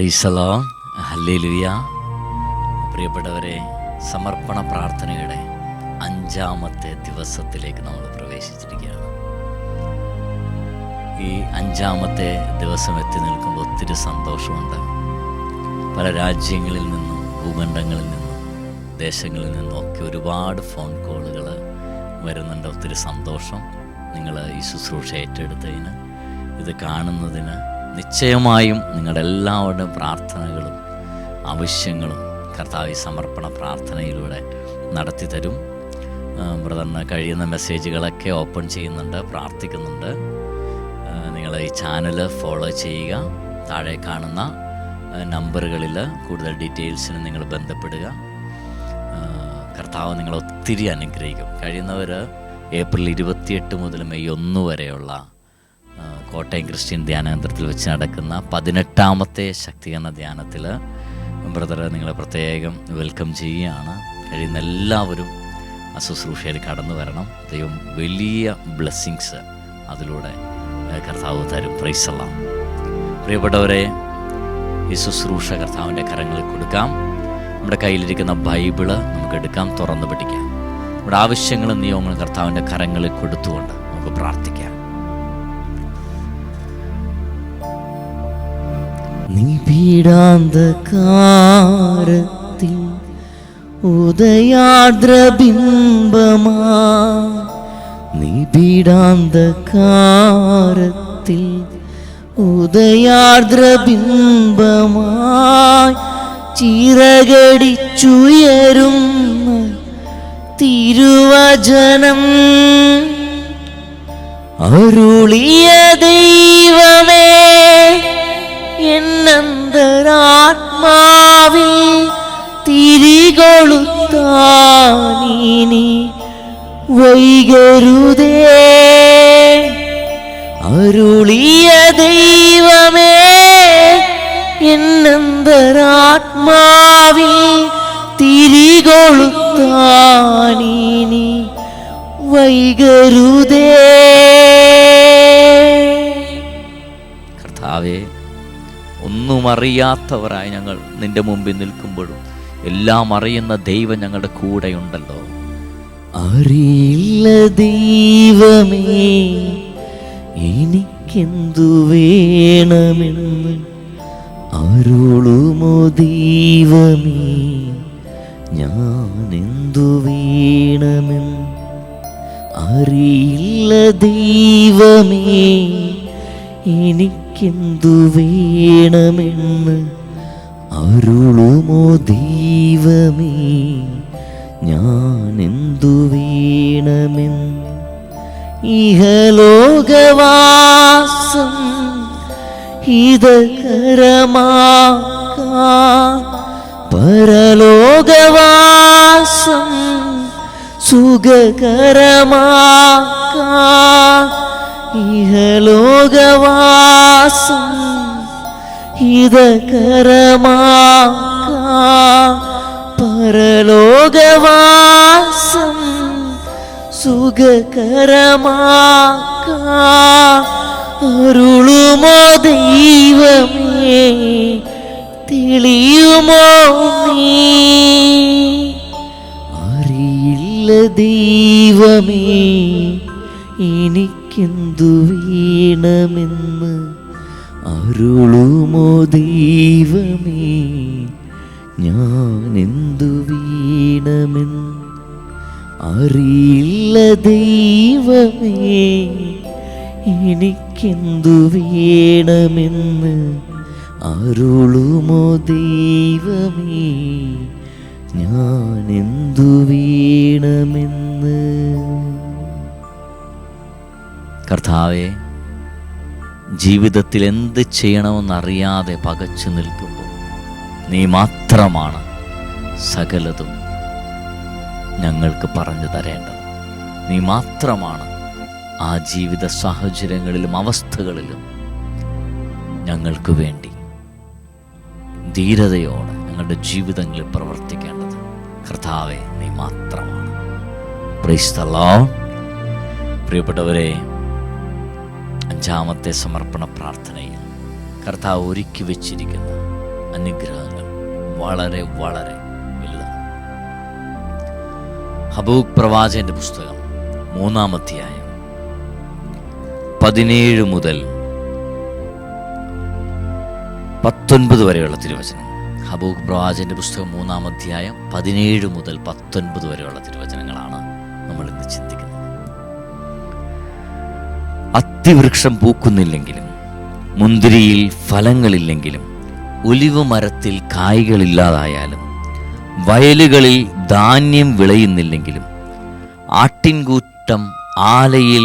പ്രൈസലോ. Hallelujah. പ്രിയപ്പെട്ടവരെ സമർപ്പണ പ്രാർത്ഥനയുടെ അഞ്ചാമത്തെ ദിവസത്തിലേക്ക് നമ്മൾ പ്രവേശിച്ചിരിക്കുകയാണ്. ഈ അഞ്ചാമത്തെ ദിവസം എത്തി നിൽക്കുമ്പോൾ ഒത്തിരി സന്തോഷമുണ്ട്. പല രാജ്യങ്ങളിൽ നിന്നും ഭൂഖണ്ഡങ്ങളിൽ നിന്നും ദേശങ്ങളിൽ നിന്നും ഒക്കെ ഒരുപാട് ഫോൺ കോളുകൾ വരുന്നുണ്ട്. ഒത്തിരി സന്തോഷം. നിങ്ങൾ ഈ ശുശ്രൂഷ ഏറ്റെടുത്തതിന് ഇത് കാണുന്നതിന് നിശ്ചയമായും നിങ്ങളുടെ എല്ലാവരുടെ പ്രാർത്ഥനകളും ആവശ്യങ്ങളും കർത്താവ് സമർപ്പണ പ്രാർത്ഥനയിലൂടെ നടത്തി തരും. ബ്രദറിന് കഴിയുന്ന മെസ്സേജുകളൊക്കെ ഓപ്പൺ ചെയ്യുന്നുണ്ട് പ്രാർത്ഥിക്കുന്നുണ്ട്. നിങ്ങൾ ഈ ചാനൽ ഫോളോ ചെയ്യുക. താഴെ കാണുന്ന നമ്പറുകളിൽ കൂടുതൽ ഡീറ്റെയിൽസിന് നിങ്ങൾ ബന്ധപ്പെടുക. കർത്താവ് നിങ്ങളെ ഒത്തിരി അനുഗ്രഹിക്കും. കഴിയുന്നവർ ഏപ്രിൽ ഇരുപത്തിയെട്ട് മുതൽ മെയ് ഒന്ന് വരെയുള്ള കോട്ടയം ക്രിസ്ത്യൻ ധ്യാനകേന്ദ്രത്തിൽ വെച്ച് നടക്കുന്ന പതിനെട്ടാമത്തെ ശക്തീകരണ ധ്യാനത്തിൽ ബ്രദർ നിങ്ങളെ പ്രത്യേകം വെൽക്കം ചെയ്യുകയാണ്. കഴിയുന്ന എല്ലാവരും ആ ശുശ്രൂഷയിൽ കടന്നു വരണം. ദൈവം വലിയ ബ്ലെസ്സിങ്സ് അതിലൂടെ കർത്താവ് തരും. പ്രൈസല്ലാം പ്രിയപ്പെട്ടവരെ ഈ ശുശ്രൂഷ കർത്താവിന്റെ കരങ്ങളിൽ കൊടുക്കാം. നമ്മുടെ കയ്യിലിരിക്കുന്ന ബൈബിൾ നമുക്ക് എടുക്കാം തുറന്നു പിടിക്കാം നമ്മുടെ ആവശ്യങ്ങളും നിയമങ്ങളും കർത്താവിന്റെ കരങ്ങളിൽ കൊടുത്തുകൊണ്ട് നമുക്ക് പ്രാർത്ഥിക്കാം. നിബിഡാന്തകാരത്തിൽ ഉദയാദ്രബിംബമാ നിബിഡാന്തകാരത്തിൽ ഉദയാർദ്രബിംബമായി. ചിറകടിച്ചുയരുന്ന തിരുവചനം അരുളിയ ദൈവമേ. എന്നന്തരാത്മാവിൽ തിരികൊളുത്താനീനി വൈകരുതേ. അരുളിയ ദൈവമേ എന്നന്തരാത്മാവിൽ തിരികൊളുത്താനീനി വൈകരുതേ. കർത്താവെ ഒന്നും അറിയാത്തവരായി ഞങ്ങൾ നിന്റെ മുമ്പിൽ നിൽക്കുമ്പോഴും എല്ലാം അറിയുന്ന ദൈവം ഞങ്ങളുടെ കൂടെയുണ്ടല്ലോ. അറിയില്ല ദൈവമേ എനിക്കെന്തു വേണമെന്ന് അരുളുമോ ദൈവമേ ഞാൻ എന്തു വേണമെന്ന് അറിയില്ല ദൈവമേ എനിക്കെന്തു വേണമെന്ന് അരുളുമോ ദൈവമേ? ഞാൻ എന്തു വേണമെന്ന്? ഇഹലോകവാസം ഹിതകരമാക്കാ. പരലോകവാസം സുഖകരമാക്കാൻ ഇഹലോകവാസം ഹിതകരമാക്കാൻ പരലോകവാസം സുഖകരമാക്കാൻ അരുളുമോ ദൈവമേ തെളിയുമോ നീ? അറിയില്ല ദൈവമേ എനിക്കെന്തു വീണമെന്ന് അരുളുമോ ദൈവമേ? ഞാൻ എന്തു വീണമെന്ന് അറിയില്ല ദൈവമേ. എനിക്കെന്തു വേണമെന്ന് അരുളുമോ ദൈവമേ? ഞാൻ എന്തു വേണമെന്ന് കർത്താവെ ജീവിതത്തിൽ എന്ത് ചെയ്യണമെന്നറിയാതെ പകച്ചു നിൽക്കുമ്പോൾ നീ മാത്രമാണ് സകലതും ഞങ്ങൾക്ക് പറഞ്ഞു തരേണ്ടത്. നീ മാത്രമാണ് ആ ജീവിത സാഹചര്യങ്ങളിലും അവസ്ഥകളിലും ഞങ്ങൾക്ക് വേണ്ടി ധീരതയോടെ ഞങ്ങളുടെ ജീവിതങ്ങളിൽ പ്രവർത്തിക്കേണ്ടത്. കർത്താവെ നീ മാത്രമാണ്. Praise the Lord. പ്രിയപ്പെട്ടവരെ അഞ്ചാമത്തെ സമർപ്പണ പ്രാർത്ഥനയിൽ കർത്താവ് ഒരുക്കി വെച്ചിരിക്കുന്ന അനുഗ്രഹങ്ങൾ വളരെ വളരെ വലുതാണ് ഹബൂക് പ്രവാചകന്റെ പുസ്തകം മൂന്നാമധ്യായം പതിനേഴ് മുതൽ പത്തൊൻപത് വരെയുള്ള തിരുവചനം. ഹബൂക് പ്രവാചകന്റെ പുസ്തകം മൂന്നാമധ്യായം പതിനേഴ് മുതൽ പത്തൊൻപത് വരെയുള്ള തിരുവചനങ്ങളാണ്. അത്തിവൃക്ഷം പൂക്കുന്നില്ലെങ്കിലും മുന്തിരിയിൽ ഫലങ്ങളില്ലെങ്കിലും ഒലിവ് മരത്തിൽ കായ്കളില്ലാതായാലും വയലുകളിൽ ധാന്യം വിളയുന്നില്ലെങ്കിലും ആട്ടിൻകൂട്ടം ആലയിൽ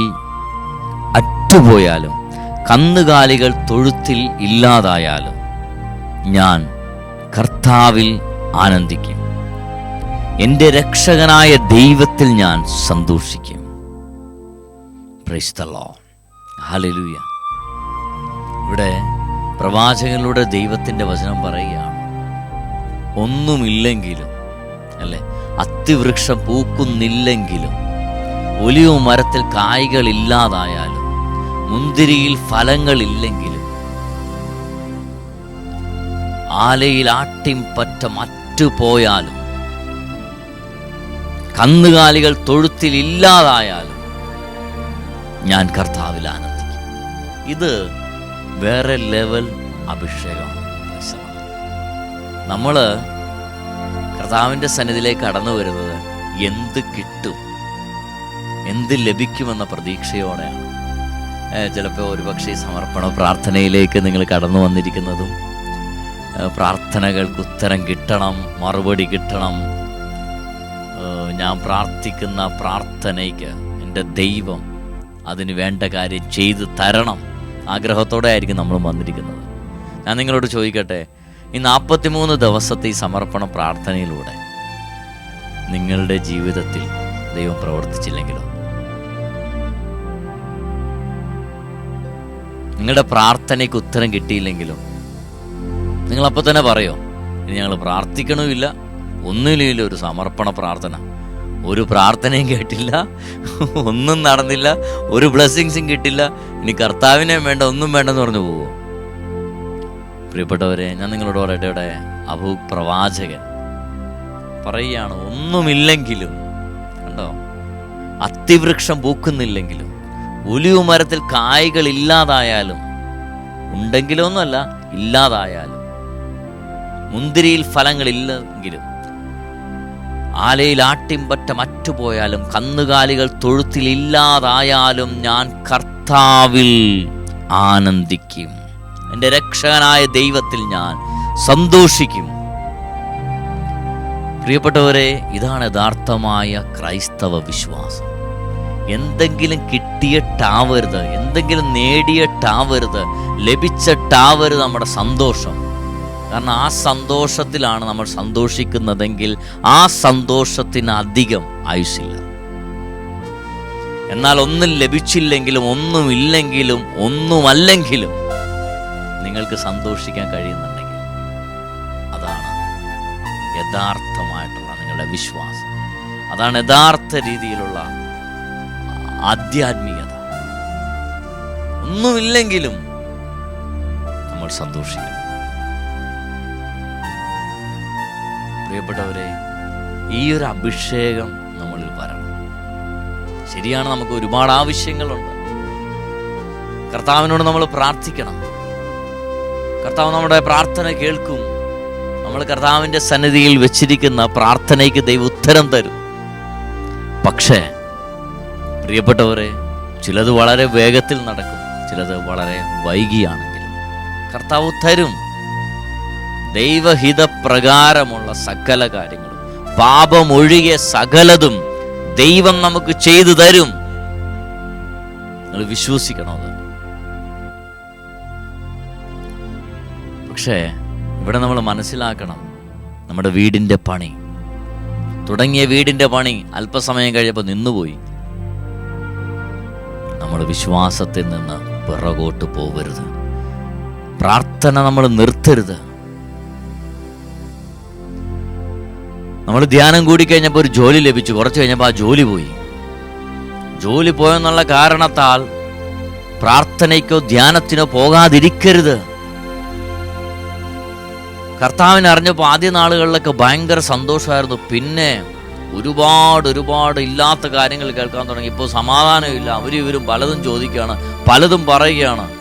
അറ്റുപോയാലും കന്നുകാലികൾ തൊഴുത്തിൽ ഇല്ലാതായാലും ഞാൻ കർത്താവിൽ ആനന്ദിക്കും. എന്റെ രക്ഷകനായ ദൈവത്തിൽ ഞാൻ സന്തോഷിക്കും. പ്രൈസ്തല്ലോ ഹലലുയ. ഇവിടെ പ്രവാചകനിലൂടെ ദൈവത്തിന്റെ വചനം പറയുകയാണ്. ഒന്നുമില്ലെങ്കിലും അല്ലേ? അത്തിവൃക്ഷം പൂക്കുന്നില്ലെങ്കിലും ഒലിവ് മരത്തിൽ കായ്കൾ ഇല്ലാതായാലും മുന്തിരിയിൽ ഫലങ്ങളില്ലെങ്കിലും ആലയിൽ ആട്ടിൻ പറ്റ മറ്റുപോയാലും കന്നുകാലികൾ തൊഴുത്തിൽ ഇല്ലാതായാലും ഞാൻ ആനന്ദിക്കും. ഇത് വേറെ ലെവൽ അഭിഷേകമാണ്. നമ്മൾ കർത്താവിന്റെ സന്നിധിയിലേക്ക് കടന്നു വരുന്നത് എന്ത് കിട്ടും? എന്ത് ലഭിക്കുമെന്ന പ്രതീക്ഷയോടെയാണ്. ചിലപ്പോൾ ഒരുപക്ഷെ സമർപ്പണ പ്രാർത്ഥനയിലേക്ക് നിങ്ങൾ കടന്നു വന്നിരിക്കുന്നതും പ്രാർത്ഥനകൾക്ക് ഉത്തരം കിട്ടണം മറുപടി കിട്ടണം. ഞാൻ പ്രാർത്ഥിക്കുന്ന പ്രാർത്ഥനയ്ക്ക് എന്റെ ദൈവം അതിന് വേണ്ട കാര്യം ചെയ്തു തരണം. ആഗ്രഹത്തോടെ ആയിരിക്കും നമ്മൾ വന്നിരിക്കുന്നത്. ഞാൻ നിങ്ങളോട് ചോദിക്കട്ടെ ഈ നാൽപ്പത്തിമൂന്ന് ദിവസത്തെ ഈ സമർപ്പണ പ്രാർത്ഥനയിലൂടെ നിങ്ങളുടെ ജീവിതത്തിൽ ദൈവം പ്രവർത്തിച്ചില്ലെങ്കിലോ? നിങ്ങളുടെ പ്രാർത്ഥനയ്ക്ക് ഉത്തരം കിട്ടിയില്ലെങ്കിലും? നിങ്ങളപ്പോൾ തന്നെ പറയോ ഇനി ഞങ്ങൾ പ്രാർത്ഥിക്കണമില്ല ഒന്നുമില്ല ഒരു സമർപ്പണ പ്രാർത്ഥന. ഒരു പ്രാർത്ഥനയും കേട്ടില്ല ഒന്നും നടന്നില്ല ഒരു ബ്ലെസ്സിങ്സും കിട്ടില്ല. ഇനി കർത്താവിനെ വേണ്ട ഒന്നും വേണ്ടെന്ന് പറഞ്ഞു പോവോ? പ്രിയപ്പെട്ടവരെ ഞാൻ നിങ്ങളോട് പറയട്ടെ ഇവിടെ അഭു പ്രവാചകൻ പറയുകയാണ് ഒന്നുമില്ലെങ്കിലും കണ്ടോ? അത്തിവൃക്ഷം പൂക്കുന്നില്ലെങ്കിലും ഒലിവ് മരത്തിൽ കായ്കൾ ഇല്ലാതായാലും ഉണ്ടെങ്കിലൊന്നുമല്ല ഇല്ലാതായാലും മുന്തിരിയിൽ ഫലങ്ങളില്ലെങ്കിലും ആലയിൽ ആട്ടിമ്പറ്റം മറ്റുപോയാലും കന്നുകാലികൾ തൊഴുത്തിലില്ലാതായാലും ഞാൻ കർത്താവിൽ ആനന്ദിക്കും. എന്റെ രക്ഷകനായ ദൈവത്തിൽ ഞാൻ സന്തോഷിക്കും. പ്രിയപ്പെട്ടവരെ ഇതാണ് യഥാർത്ഥമായ ക്രൈസ്തവ വിശ്വാസം. എന്തെങ്കിലും കിട്ടിയിട്ടാവരുത് എന്തെങ്കിലും നേടിയിട്ടാവരുത് ലഭിച്ചിട്ടാവരുത് നമ്മുടെ സന്തോഷം. കാരണം ആ സന്തോഷത്തിലാണ് നമ്മൾ സന്തോഷിക്കുന്നതെങ്കിൽ ആ സന്തോഷത്തിന് അധികം ആയുസില്ല എന്നാൽ ഒന്നും ലഭിച്ചില്ലെങ്കിലും ഒന്നുമില്ലെങ്കിലും ഒന്നുമല്ലെങ്കിലും നിങ്ങൾക്ക് സന്തോഷിക്കാൻ കഴിയുന്നുണ്ടെങ്കിൽ അതാണ് യഥാർത്ഥമായിട്ടുള്ള നിങ്ങളുടെ വിശ്വാസം. അതാണ് യഥാർത്ഥ രീതിയിലുള്ള ആധ്യാത്മികത. ഒന്നുമില്ലെങ്കിലും നമ്മൾ സന്തോഷിക്കണം. പ്രിയപ്പെട്ടവരെ ഈ ഒരു അഭിഷേകം നമ്മളിൽ വരണം. ശരിയാണ് നമുക്ക് ഒരുപാട് ആവശ്യങ്ങളുണ്ട്. കർത്താവിനോട് നമ്മൾ പ്രാർത്ഥിക്കണം. കർത്താവ് നമ്മുടെ പ്രാർത്ഥന കേൾക്കും. നമ്മൾ കർത്താവിന്റെ സന്നിധിയിൽ വെച്ചിരിക്കുന്ന പ്രാർത്ഥനയ്ക്ക് ദൈവം ഉത്തരം തരും. പക്ഷേ പ്രിയപ്പെട്ടവരെ ചിലത് വളരെ വേഗത്തിൽ നടക്കും ചിലത് വളരെ വൈകിയാണെങ്കിലും. കർത്താവ് തരും. ദൈവഹിത പ്രകാരമുള്ള സകല കാര്യങ്ങളും പാപമൊഴികെ സകലതും ദൈവം നമുക്ക് ചെയ്തു തരും. നിങ്ങൾ വിശ്വസിക്കണോ അത്? പക്ഷേ ഇവിടെ നമ്മൾ മനസ്സിലാക്കണം നമ്മുടെ വീടിന്റെ പണി. തുടങ്ങിയ വീടിന്റെ പണി അല്പസമയം കഴിയപ്പോൾ നിന്നുപോയി. നമ്മൾ വിശ്വാസത്തിൽ നിന്ന് പിറകോട്ട് പോകരുത്. പ്രാർത്ഥന നമ്മൾ നിർത്തരുത്. നമ്മൾ ധ്യാനം കൂടി കഴിഞ്ഞപ്പോൾ ഒരു ജോലി ലഭിച്ചു. കുറച്ച് കഴിഞ്ഞപ്പോൾ ആ ജോലി പോയി. ജോലി പോയെന്നുള്ള കാരണത്താൽ പ്രാർത്ഥനയ്ക്കോ ധ്യാനത്തിനോ പോകാതിരിക്കരുത്. കർത്താവിനെ അറിഞ്ഞപ്പോൾ ആദ്യ നാളുകളിലൊക്കെ ഭയങ്കര സന്തോഷമായിരുന്നു. പിന്നെ ഒരുപാട് ഒരുപാട് ഇല്ലാത്ത കാര്യങ്ങൾ കേൾക്കാൻ തുടങ്ങി. ഇപ്പോൾ സമാധാനമില്ല. അവരും ഇവരും പലതും ചോദിക്കുകയാണ്. പലതും പറയുകയാണ്.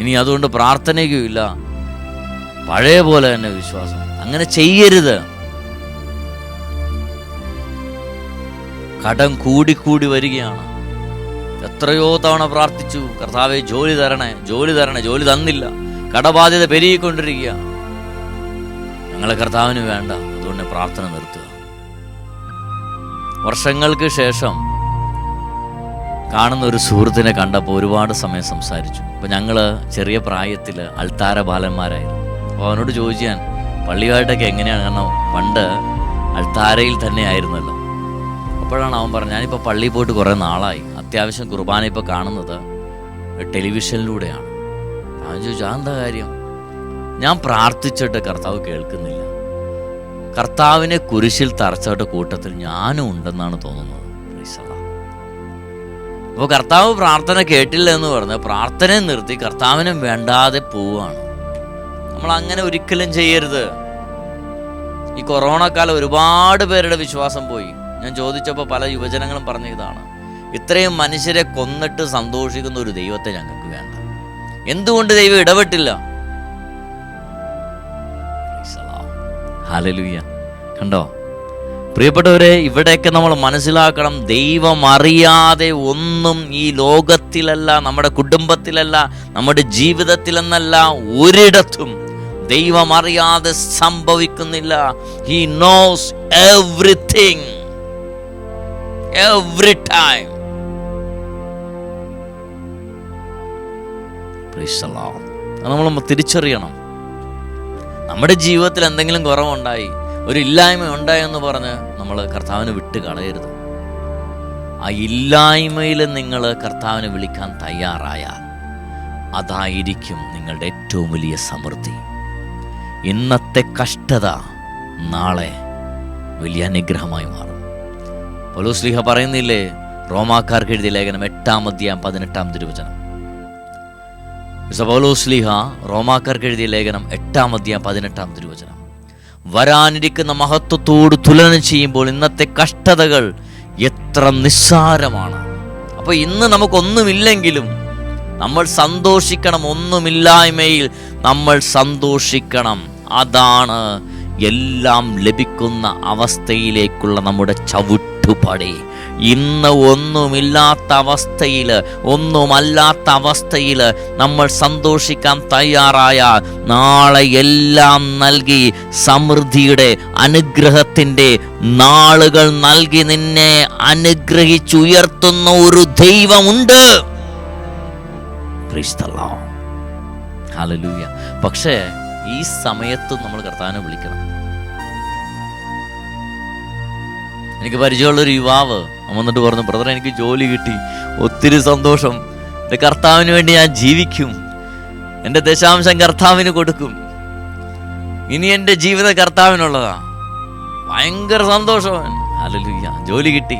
ഇനി അതുകൊണ്ട് പ്രാർത്ഥനയ്ക്കുമില്ല പഴയ പോലെ തന്നെ വിശ്വാസം. അങ്ങനെ ചെയ്യരുത്. കടം കൂടിക്കൂടി വരികയാണ്. എത്രയോ തവണ പ്രാർത്ഥിച്ചു കർത്താവെ ജോലി തരണേ ജോലി തരണേ ജോലി തന്നില്ല. കടബാധ്യത പെരുകിക്കൊണ്ടിരിക്കുക. ഞങ്ങളെ കർത്താവിന് വേണ്ട. അതുകൊണ്ട് പ്രാർത്ഥന നിർത്തുക. വർഷങ്ങൾക്ക് ശേഷം കാണുന്ന ഒരു സുഹൃത്തിനെ കണ്ടപ്പോൾ ഒരുപാട് സമയം സംസാരിച്ചു. അപ്പോൾ ഞങ്ങൾ ചെറിയ പ്രായത്തിൽ അൾത്താര ബാലന്മാരായിരുന്നു. അപ്പോൾ അവനോട് ചോദിച്ചു ഞാൻ പള്ളിയുമായിട്ടൊക്കെ എങ്ങനെയാണ്? കാരണം പണ്ട് അൾത്താരയിൽ തന്നെ ആയിരുന്നല്ലോ. അപ്പോഴാണ് അവൻ പറഞ്ഞത് ഞാനിപ്പോൾ പള്ളിയിൽ പോയിട്ട് കുറേ നാളായി. അത്യാവശ്യം കുർബാന ഇപ്പോൾ കാണുന്നത് ടെലിവിഷനിലൂടെയാണ്. അവൻ ചോദിച്ചു അതെന്താ കാര്യം? ഞാൻ പ്രാർത്ഥിച്ചിട്ട് കർത്താവ് കേൾക്കുന്നില്ല. കർത്താവിനെ കുരിശിൽ തറച്ചവരുടെ കൂട്ടത്തിൽ ഞാനും ഉണ്ടെന്നാണ് തോന്നുന്നത്. അപ്പോൾ കർത്താവ് പ്രാർത്ഥന കേട്ടില്ല എന്ന് പറഞ്ഞ് പ്രാർത്ഥനയെ നിർത്തി കർത്താവിനെ വേണ്ടാതെ പോവുകയാണ്. നമ്മൾ അങ്ങനെ ഒരിക്കലും ചെയ്യരുത്. ഈ കൊറോണ കാലം ഒരുപാട് പേരുടെ വിശ്വാസം പോയി. ഞാൻ ചോദിച്ചപ്പോൾ പല യുവജനങ്ങളും പറഞ്ഞ ഇതാണ്. ഇത്രയും മനുഷ്യരെ കൊന്നിട്ട് സന്തോഷിക്കുന്ന ഒരു ദൈവത്തെ ഞങ്ങൾക്ക് വേണ്ട. എന്തുകൊണ്ട് ദൈവം ഇടപെട്ടില്ല? കണ്ടോ? പ്രിയപ്പെട്ടവരെ ഇവിടെയൊക്കെ നമ്മൾ മനസ്സിലാക്കണം ദൈവം അറിയാതെ ഒന്നും ഈ ലോകത്തിലല്ല നമ്മുടെ കുടുംബത്തിലല്ല നമ്മുടെ ജീവിതത്തിലെന്നല്ല ഒരിടത്തും ദൈവം അറിയാതെ സംഭവിക്കുന്നില്ല. He knows everything every time നമ്മൾ തിരിച്ചറിയണം. നമ്മുടെ ജീവിതത്തിൽ എന്തെങ്കിലും കുറവുണ്ടായി ഒരു ഇല്ലായ്മ ഉണ്ടായി എന്ന് പറഞ്ഞ് നമ്മൾ കർത്താവിനെ വിട്ട് കളയരുത്. ആ ഇല്ലായ്മയിൽ നിങ്ങൾ കർത്താവിനെ വിളിക്കാൻ തയ്യാറായാൽ അതായിരിക്കും നിങ്ങളുടെ ഏറ്റവും വലിയ സമൃദ്ധി. ഇന്നത്തെ കഷ്ടത നാളെ വലിയ അനുഗ്രഹമായി മാറും. പൗലോസ്ലിഹ പറയുന്നില്ലേ? റോമാക്കാർക്ക് എഴുതിയ ലേഖനം എട്ടാം അധ്യായം പതിനെട്ടാം തിരുവചനം. പൗലോസ്ലിഹ റോമാക്കാർക്ക് എഴുതിയ ലേഖനം എട്ടാം അധ്യായം പതിനെട്ടാം തിരുവചനം. വരാനിരിക്കുന്ന മഹത്വത്തോട് തുലനം ചെയ്യുമ്പോൾ ഇന്നത്തെ കഷ്ടതകൾ എത്ര നിസ്സാരമാണ്. അപ്പൊ ഇന്ന് നമുക്കൊന്നുമില്ലെങ്കിലും നമ്മൾ സന്തോഷിക്കണം ഒന്നുമില്ലായ്മയിൽ നമ്മൾ സന്തോഷിക്കണം. അതാണ് എല്ലാം ലഭിക്കുന്ന അവസ്ഥയിലേക്കുള്ള നമ്മുടെ ചവിട്ടുപടി ഇന്ന് ഒന്നുമില്ലാത്ത അവസ്ഥയിൽ ഒന്നുമല്ലാത്ത അവസ്ഥയിൽ നമ്മൾ സന്തോഷിക്കാൻ തയ്യാറായ നാളെ എല്ലാം നൽകി സമൃദ്ധിയുടെ അനുഗ്രഹത്തിന്റെ നാളുകൾ നൽകി നിന്നെ അനുഗ്രഹിച്ചുയർത്തുന്ന ഒരു ദൈവമുണ്ട്. പക്ഷേ ഈ സമയത്ത് നമ്മൾ കർത്താവിനെ വിളിക്കണം. എനിക്ക് പരിചയമുള്ളൊരു യുവാവ്. അവൻ വന്നിട്ട് പറഞ്ഞു ബ്രദർ എനിക്ക് ജോലി കിട്ടി. ഒത്തിരി സന്തോഷം. എന്റെ കർത്താവിന് വേണ്ടി ഞാൻ ജീവിക്കും. എന്റെ ദശാംശം കർത്താവിന് കൊടുക്കും. ഇനി എന്റെ ജീവിത കർത്താവിനുള്ളതാ. ഭയങ്കര സന്തോഷം അല്ലല്ല ജോലി കിട്ടി.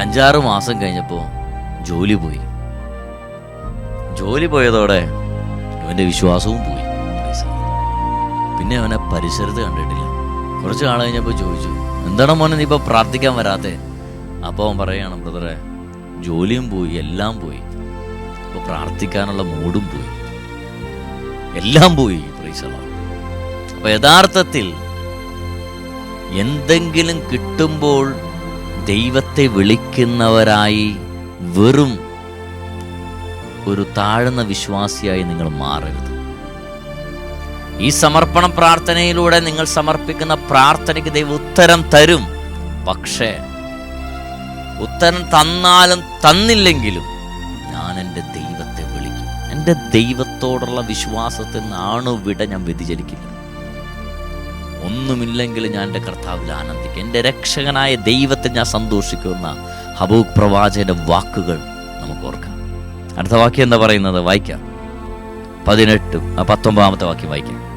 അഞ്ചാറ് മാസം കഴിഞ്ഞപ്പോൾ ജോലി പോയി. ജോലി പോയതോടെ അവന്റെ വിശ്വാസവും പോയി. പിന്നെ അവനെ പരിസരത്ത് കണ്ടിട്ടില്ല. കുറച്ച് നാൾ കഴിഞ്ഞപ്പോൾ ചോദിച്ചു എന്താണ് മോനെ നീ ഇപ്പോൾ പ്രാർത്ഥിക്കാൻ വരാത്തേ? അപ്പോൾ അവൻ പറയുകയാണ് ബ്രദറെ ജോലിയും പോയി എല്ലാം പോയി. ഇപ്പോൾ പ്രാർത്ഥിക്കാനുള്ള മൂഡും പോയി. എല്ലാം പോയി പ്രീസള. അപ്പോൾ യഥാർത്ഥത്തിൽ എന്തെങ്കിലും കിട്ടുമ്പോൾ ദൈവത്തെ വിളിക്കുന്നവരായി വെറും ഒരു താഴ്ന്ന വിശ്വാസിയായി നിങ്ങൾ മാറരുത്. ഈ സമർപ്പണ പ്രാർത്ഥനയിലൂടെ നിങ്ങൾ സമർപ്പിക്കുന്ന പ്രാർത്ഥനയ്ക്ക് ദൈവം ഉത്തരം തരും. പക്ഷേ ഉത്തരം തന്നാലും തന്നില്ലെങ്കിലും ഞാൻ എന്റെ ദൈവത്തെ വിളിക്കും. എന്റെ ദൈവത്തോടുള്ള വിശ്വാസത്തിൽ നിന്നാണ് വിട ഞാൻ വ്യതിചരിക്കില്ല ഒന്നുമില്ലെങ്കിൽ ഞാൻ എന്റെ കർത്താവിൽ ആനന്ദിക്കും. എന്റെ രക്ഷകനായ ദൈവത്തെ ഞാൻ സന്തോഷിക്കുന്ന ഹബൂക് പ്രവാചകന്റെ വാക്കുകൾ നമുക്ക് ഓർക്കാം. അടുത്ത വാക്യം എന്താ പറയുന്നത്? വായിക്കാം. പതിനെട്ടും പത്തൊമ്പതാമത്തെ വാക്യം വായിക്കാം.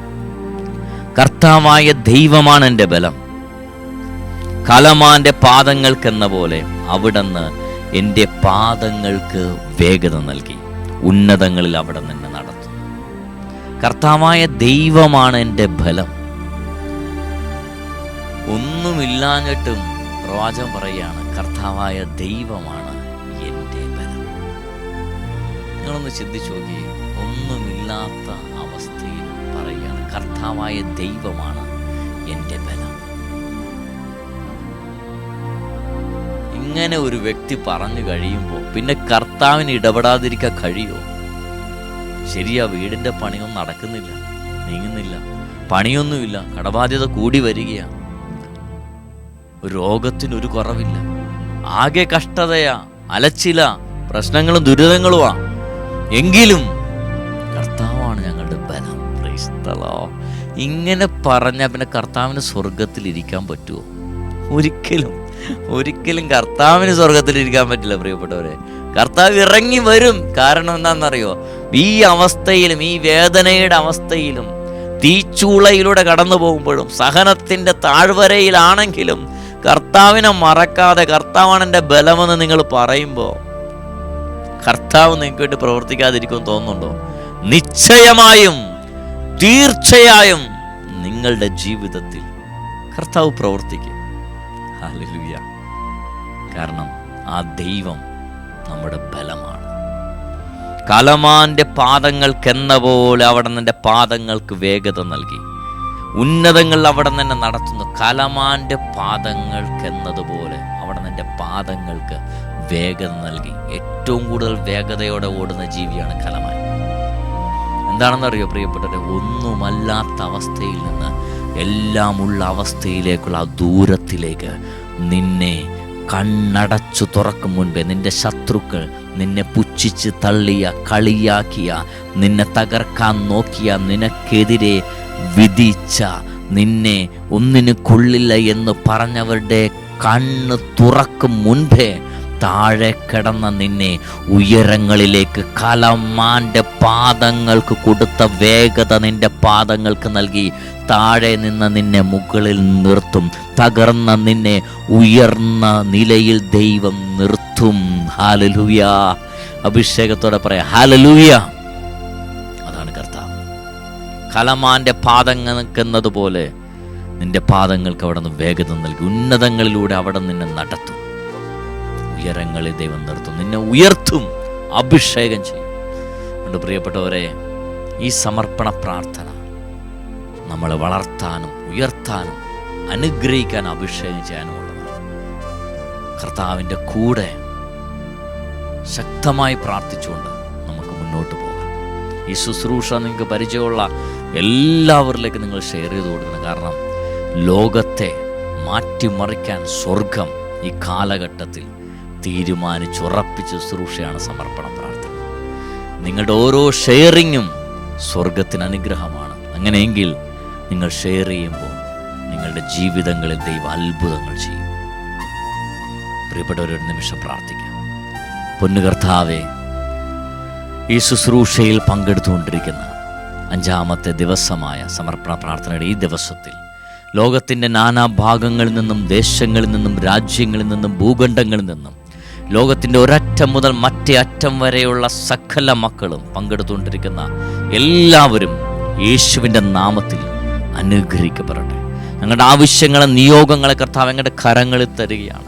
കർത്താവായ ദൈവമാണ് എന്റെ ബലം. കലമാന്റെ പാദങ്ങൾക്കെന്ന പോലെ അവിടുന്ന് എന്റെ പാദങ്ങൾക്ക് വേഗത നൽകി. ഉന്നതങ്ങളിൽ അവിടെ നിന്ന് നടത്തും കർത്താവായ ദൈവമാണ് എന്റെ ബലം. ഒന്നുമില്ലാഞ്ഞിട്ടും പ്രവാചം പറയുകയാണ് കർത്താവായ ദൈവമാണ് എന്റെ ബലം. നിങ്ങളൊന്ന് ചിന്തിച്ചു നോക്കി ഒന്നുമില്ലാത്ത കർത്താവായ ദൈവമാണ് എന്റെ ബലം. ഇങ്ങനെ ഒരു വ്യക്തി പറഞ്ഞു കഴിയുമ്പോൾ പിന്നെ കർത്താവിന് ഇടപെടാതിരിക്കാൻ കഴിയുമോ? ശരിയാ വീടിന്റെ പണിയൊന്നും നടക്കുന്നില്ല നീങ്ങുന്നില്ല പണിയൊന്നുമില്ല കടബാധ്യത കൂടി വരികയാണ് രോഗത്തിനൊരു കുറവില്ല. ആകെ കഷ്ടതയാ അലച്ചില പ്രശ്നങ്ങളും ദുരിതങ്ങളുമാ. എങ്കിലും Praise ഇങ്ങനെ പറഞ്ഞാൽ പിന്നെ കർത്താവിന് സ്വർഗത്തിലിരിക്കാൻ പറ്റുമോ ഒരിക്കലും ഒരിക്കലും കർത്താവിന് സ്വർഗത്തിൽ ഇരിക്കാൻ പറ്റില്ല പ്രിയപ്പെട്ടവരെ. കർത്താവ് ഇറങ്ങി വരും. കാരണം എന്താണെന്നറിയോ? ഈ അവസ്ഥയിലും ഈ വേദനയുടെ അവസ്ഥയിലും തീച്ചൂളയിലൂടെ കടന്നു പോകുമ്പോഴും സഹനത്തിന്റെ താഴ്വരയിലാണെങ്കിലും കർത്താവിനെ മറക്കാതെ കർത്താവാണ് എന്റെ ബലമെന്ന് നിങ്ങൾ പറയുമ്പോൾ കർത്താവ് നിങ്ങൾക്ക് വേണ്ടി പ്രവർത്തിക്കാതിരിക്കുമെന്ന് തോന്നുന്നുണ്ടോ? നിശ്ചയമായും തീർച്ചയായും നിങ്ങളുടെ ജീവിതത്തിൽ കർത്താവ് പ്രവർത്തിക്കും. ഹല്ലേലൂയ. കാരണം ആ ദൈവം നമ്മുടെ ബലമാണ്. കലമാന്റെ പാദങ്ങൾക്കെന്ന പോലെ അവിടെ നിന്റെ പാദങ്ങൾക്ക് വേഗത നൽകി. ഉന്നതങ്ങൾ അവിടെ തന്നെ നടത്തുന്നു. കലമാന്റെ പാദങ്ങൾക്കെന്നതുപോലെ അവിടെ നിന്റെ പാദങ്ങൾക്ക് വേഗത നൽകി. ഏറ്റവും കൂടുതൽ വേഗതയോടെ ഓടുന്ന ജീവിയാണ് കലമാൻ. എന്താണെന്നറിയോ പ്രിയപ്പെട്ടവരെ? ഒന്നുമല്ലാത്ത അവസ്ഥയിൽ നിന്ന് എല്ലാമുള്ള അവസ്ഥയിലേക്കുള്ള ആ ദൂരത്തിലേക്ക് നിന്നെ കണ്ണടച്ചു തുറക്കും മുൻപേ നിന്റെ ശത്രുക്കൾ നിന്നെ പുച്ഛിച്ച് തള്ളിയ കളിയാക്കിയ നിന്നെ തകർക്കാൻ നോക്കിയ നിനക്കെതിരെ വിധിച്ച നിന്നെ ഒന്നിനു കൊള്ളില്ല എന്ന് പറഞ്ഞവരുടെ കണ്ണ് തുറക്കും മുൻപേ താഴെ കിടന്ന നിന്നെ ഉയരങ്ങളിലേക്ക് കലമാന്റെ പാദങ്ങൾക്ക് കൊടുത്ത വേഗത നിന്റെ പാദങ്ങൾക്ക് നൽകി. താഴെ നിന്ന് നിന്നെ മുകളിൽ നിർത്തും. തകർന്ന നിന്നെ ഉയർന്ന നിലയിൽ ദൈവം നിർത്തും. ഹാലലൂയ അഭിഷേകത്തോടെ പറയാം ഹാലലൂയ അതാണ് കർത്താവ്. കലമാന്റെ പാദങ്ങൾ നിൽക്കുന്നത് പോലെ നിന്റെ പാദങ്ങൾക്ക് അവിടെ നിന്ന് വേഗത നൽകി. ഉന്നതങ്ങളിലൂടെ അവിടെ നിന്നെ നടത്തും. ഉയരങ്ങളിൽ ദൈവം നിർത്തും. നിന്നെ ഉയർത്തും. അഭിഷേകം ചെയ്യും. അതുകൊണ്ട് പ്രിയപ്പെട്ടവരെ ഈ സമർപ്പണ പ്രാർത്ഥന നമ്മളെ വളർത്താനും ഉയർത്താനും അനുഗ്രഹിക്കാൻ അഭിഷേകം ചെയ്യാനും ഉള്ളതാണ് കർത്താവിന്റെ കൂടെ ശക്തമായി പ്രാർത്ഥിച്ചുകൊണ്ട് നമുക്ക് മുന്നോട്ട് പോകാം. ഈ ശുശ്രൂഷ നിങ്ങൾക്ക് പരിചയമുള്ള എല്ലാവരിലേക്കും നിങ്ങൾ ഷെയർ ചെയ്ത് കൊടുക്കണം. കാരണം ലോകത്തെ മാറ്റിമറിക്കാൻ സ്വർഗം ഈ കാലഘട്ടത്തിൽ തീരുമാനിച്ചുറപ്പിച്ച ശുശ്രൂഷയാണ് സമർപ്പണ പ്രാർത്ഥന. നിങ്ങളുടെ ഓരോ ഷെയറിങ്ങും സ്വർഗത്തിന് അനുഗ്രഹമാണ്. അങ്ങനെയെങ്കിൽ നിങ്ങൾ ഷെയർ ചെയ്യുമ്പോൾ നിങ്ങളുടെ ജീവിതങ്ങളിൽ ദൈവം അത്ഭുതങ്ങൾ ചെയ്യും. പ്രിയപ്പെട്ട ഒരു നിമിഷം പ്രാർത്ഥിക്കാം. പൊന്നുകർത്താവെ ഈ ശുശ്രൂഷയിൽ പങ്കെടുത്തുകൊണ്ടിരിക്കുന്ന അഞ്ചാമത്തെ ദിവസമായ സമർപ്പണ പ്രാർത്ഥനയുടെ ഈ ദിവസത്തിൽ ലോകത്തിന്റെ നാനാഭാഗങ്ങളിൽ നിന്നും ദേശങ്ങളിൽ നിന്നും രാജ്യങ്ങളിൽ നിന്നും ഭൂഖണ്ഡങ്ങളിൽ നിന്നും ലോകത്തിന്റെ ഒരറ്റം മുതൽ മറ്റേ അറ്റം വരെയുള്ള സകല മക്കളും പങ്കെടുത്തുകൊണ്ടിരിക്കുന്ന എല്ലാവരും യേശുവിന്റെ നാമത്തിൽ അനുഗ്രഹിക്കപ്പെടട്ടെ. ഞങ്ങളുടെ ആവശ്യങ്ങളെ നിയോഗങ്ങളെ കർത്താവ് ഞങ്ങളുടെ കരങ്ങളിൽ തരികയാണ്.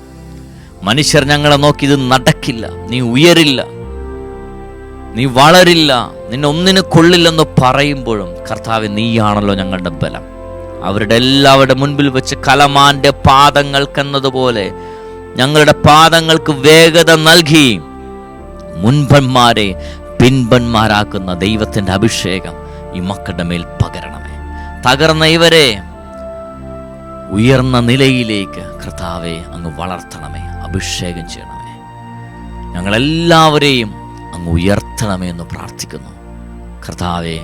മനുഷ്യർ ഞങ്ങളെ നോക്കി ഇത് നടക്കില്ല നീ ഉയരില്ല നീ വളരില്ല നിന്നെ ഒന്നിനു കൊള്ളില്ലെന്ന് പറയുമ്പോഴും കർത്താവ് നീയാണല്ലോ ഞങ്ങളുടെ ബലം. അവരുടെ എല്ലാവരുടെ മുൻപിൽ വെച്ച് കലമാന്റെ പാദങ്ങൾക്കെന്നതുപോലെ ഞങ്ങളുടെ പാദങ്ങൾക്ക് വേഗത നൽകി. മുൻപന്മാരെ പിൻപന്മാരാക്കുന്ന ദൈവത്തിന്റെ അഭിഷേകം ഈ മക്കളുടെ മേൽ പകരണമേ. തകർന്ന ഇവരെ ഉയർന്ന നിലയിലേക്ക് കർത്താവെ അങ്ങ് വളർത്തണമേ അഭിഷേകം ചെയ്യണമേ. ഞങ്ങളെല്ലാവരെയും അങ്ങ് ഉയർത്തണമേ എന്ന് പ്രാർത്ഥിക്കുന്നു. കർത്താവെ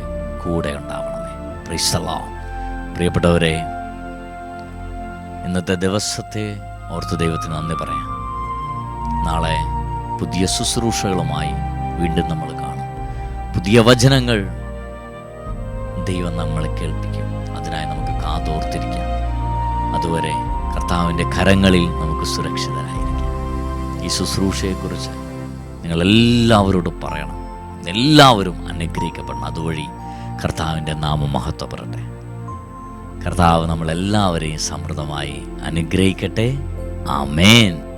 കൂടെ ഉണ്ടാവണമേ. പ്രിയപ്പെട്ടവരെ ഇന്നത്തെ ദിവസത്തെ ഓർത്ത് ദൈവത്തിന് നന്ദി പറയാം. നാളെ പുതിയ ശുശ്രൂഷകളുമായി വീണ്ടും നമ്മൾ കാണും. പുതിയ വചനങ്ങൾ ദൈവം നമ്മളെ കേൾപ്പിക്കും. അതിനായി നമുക്ക് കാതോർത്തിരിക്കാം. അതുവരെ കർത്താവിന്റെ കരങ്ങളിൽ നമുക്ക് സുരക്ഷിതരായിരിക്കാം. ഈ ശുശ്രൂഷയെക്കുറിച്ച് നിങ്ങളെല്ലാവരോടും പറയണം. എല്ലാവരും അനുഗ്രഹിക്കപ്പെടണം. അതുവഴി കർത്താവിന്റെ നാമം മഹത്വപ്പെടട്ടെ. കർത്താവ് നമ്മളെല്ലാവരെയും സമൃദ്ധമായി അനുഗ്രഹിക്കട്ടെ. Amen.